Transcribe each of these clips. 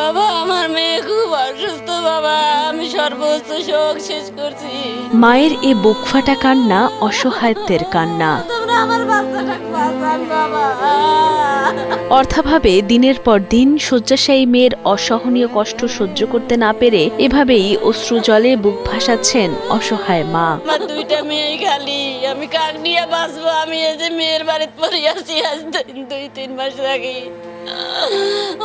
বাবা আমার মেয়ে খুব অসুস্থ বাবা। আমি সর্বোচ্চ শোক শেষ করছি। মায়ের এ বুকফাটা কান্না অসহায়ত্বের কান্না। তোমরা আমার বাচ্চাটা বাঁচান বাবা। অর্থাভাবে দিনের পর দিন শয্যাশায়ী মেয়ের অসহনীয় কষ্ট সহ্য করতে না পেরে এভাবেই অশ্রু জলে বুক ভাসাচ্ছেন অসহায় মা। দুইটা মেয়ে খালি আমি কাক নিয়ে বাঁচবো? আমি এই যে মেয়ের বাড়িতে পড়ে আছি আজ দুই তিন মাস আগে।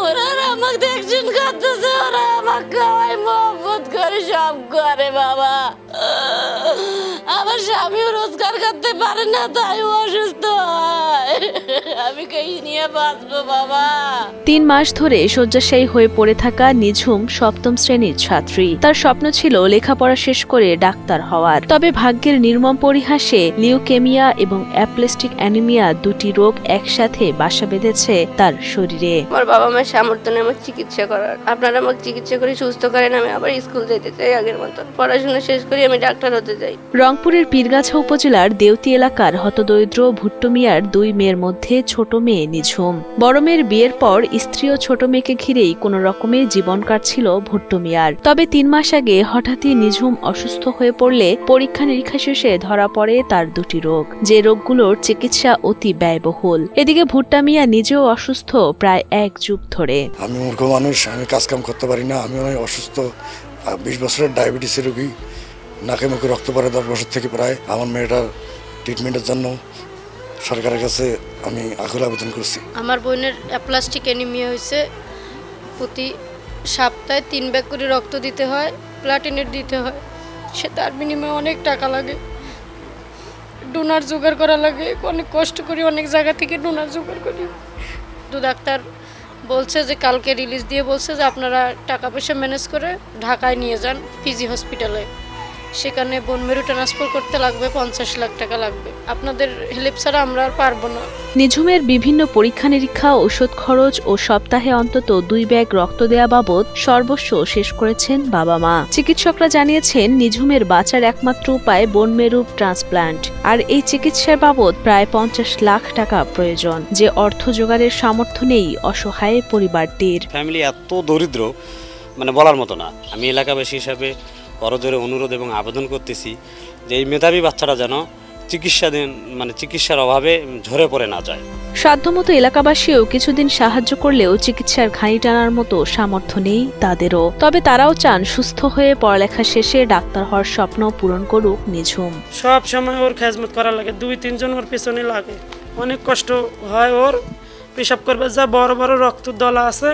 ওরা আমাকে দেখছেন করতেছে, ওরা আমাকে খাওয়ায় মহব্বত করে সব করে বাবা। আমার স্বামীও রোজগার করতে পারে না তাই অসুস্থ। আমি কে নিয়ে বাঁচবো বাবা? তিন মাস ধরে শয্যাশায়ী হয়ে পড়ে থাকা নিঝুম সপ্তম শ্রেণির ছাত্রী। তার স্বপ্ন ছিল লেখাপড়া শেষ করে ডাক্তার হওয়ার। তবে ভাগ্যের নির্মম পরিহাসে লিউকেমিয়া এবং অ্যাপ্লেস্টিক অ্যানিমিয়া দুটি রোগ একসাথে বাসা বেঁধেছে তার শরীরে। আমার বাবা মার সামর্থ্য নেই আমার চিকিৎসা করার। আপনারা আমাকে চিকিৎসা করে সুস্থ করেন আমি আবার স্কুল যেতে চাই আগের মতন। পড়াশোনা শেষ করে আমি ডাক্তার হতে চাই। রংপুরের পীরগাছা উপজেলার দেওতি এলাকার হতদরিদ্র ভুট্টো মিয়ার দুই মেয়ের মধ্যে ছোট মেয়ে নিঝুম। বড় মেয়ের বিয়ের পর স্ত্রী ও ছোট মেয়েকে ঘিরেই কোনো রকমে জীবন কাটছিল ভুট্টো মিয়ার তবে তিন মাস আগে হঠাৎই নিঝুম অসুস্থ হয়ে পড়লে পরীক্ষা নিরীক্ষা শেষে ধরা পড়ে তার দুটি রোগ। যে রোগগুলোর চিকিৎসা অতি ব্যয়বহুল। এদিকে ভুট্টা মিয়া নিজেও অসুস্থ প্রায় এক যুগ ধরে। আমি মূর্খ মানুষ, আমি কাজকাম করতে পারি না। আমি অসুস্থ। বিশ বছরের ডায়াবেটিসের রোগী। নাকে মুখে রক্ত পড়ে দশ বছর থেকে প্রায়। আমার মেয়েটার ট্রিটমেন্টের জন্য সরকারের কাছে আমি আকুল আবেদন করছি। আমার বোনের অ্যাপ্লাস্টিক অ্যানিমিয়া হয়েছে। প্রতি সপ্তাহে তিন ব্যাগ করে রক্ত দিতে হয় প্লাটিনেট দিতে হয়। সে তার বিনিময়ে অনেক টাকা লাগে। ডোনার জোগাড় করা লাগে। অনেক কষ্ট করি, অনেক জায়গা থেকে ডোনার জোগাড় করি। দু ডাক্তার বলছে যে, কালকে রিলিজ দিয়ে বলছে যে, আপনারা টাকা পয়সা ম্যানেজ করে ঢাকায় নিয়ে যান পিজি হসপিটালে সেখানে বোন মেরু ট্রান্সফার করতে লাগবে পঞ্চাশ লাখ টাকা লাগবে। আপনাদের হেল্প ছাড়া আমরা আর পারব না। নিঝুমের বিভিন্ন পরীক্ষা নিরীক্ষা ওষুধ খরচ ও সপ্তাহে অন্তত দুই ব্যাগ রক্ত দেয়া বাবদ সর্বস্ব শেষ করেছেন বাবা মা। চিকিৎসকরা জানিয়েছেন নিঝুমের বাঁচার একমাত্র উপায় বোন মেরু ট্রান্সপ্লান্ট। আর এই চিকিৎসার বাবদ প্রায় পঞ্চাশ লাখ টাকা প্রয়োজন। যে অর্থ জোগাড়ের সামর্থ্য নেই অসহায় পরিবারটির। ফ্যামিলি এত দরিদ্র মানে বলার মতো না। আমি এলাকাবাসী হিসাবে করজোরে অনুরোধ এবং আবেদন করতেছি যে এই মেধাবী বাচ্চারা যেন চিকিৎসাধীন মানে চিকিৎসার অভাবে ঝরে পড়ে না যায়। সাধ্যমতো এলাকাবাসীও কিছুদিন সাহায্য করলেও চিকিৎসার ঘানি টানার মতো সামর্থ্য নেই তাদেরও। তবে তারাও চান সুস্থ হয়ে পড়ালেখা শেষে ডাক্তার হওয়ার স্বপ্ন পূরণ করুক নিঝুম। সব সময় ওর খেজমত করা লাগে দুই তিনজন ওর পেছনে লাগে। অনেক কষ্ট হয় ওর। পেশাব করবে যা বড় বড় রক্তের দলা আছে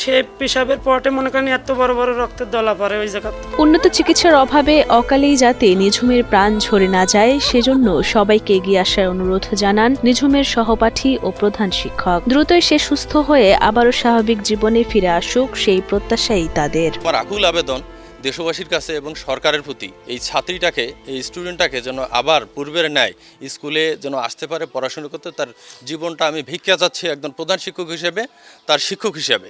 সে পেশাবের পটে মনে করেন এত বড় বড় রক্তের দলা পড়ে ওই জায়গা উন্নত চিকিৎসার অভাবে অকালেই যাতে নিঝুমের প্রাণ ঝরে না যায় সেজন্য সবাইকে এগিয়ে আসার অনুরোধ জানান নিঝুমের সহপাঠী ও প্রধান শিক্ষক। দ্রুতই সে সুস্থ হয়ে আবারও স্বাভাবিক জীবনে ফিরে আসুক সেই প্রত্যাশাই তাদের। আমার আকুল আবেদন দেশবাসীর কাছে এবং সরকারের প্রতি এই ছাত্রীটাকে এই স্টুডেন্টটাকে যেন আবার পূর্বের ন্যায় স্কুলে যেন আসতে পারে পড়াশোনা করতে তার জীবনটা আমি ভিক্ষা যাচ্ছি একজন প্রধান শিক্ষক হিসেবে তার শিক্ষক হিসেবে।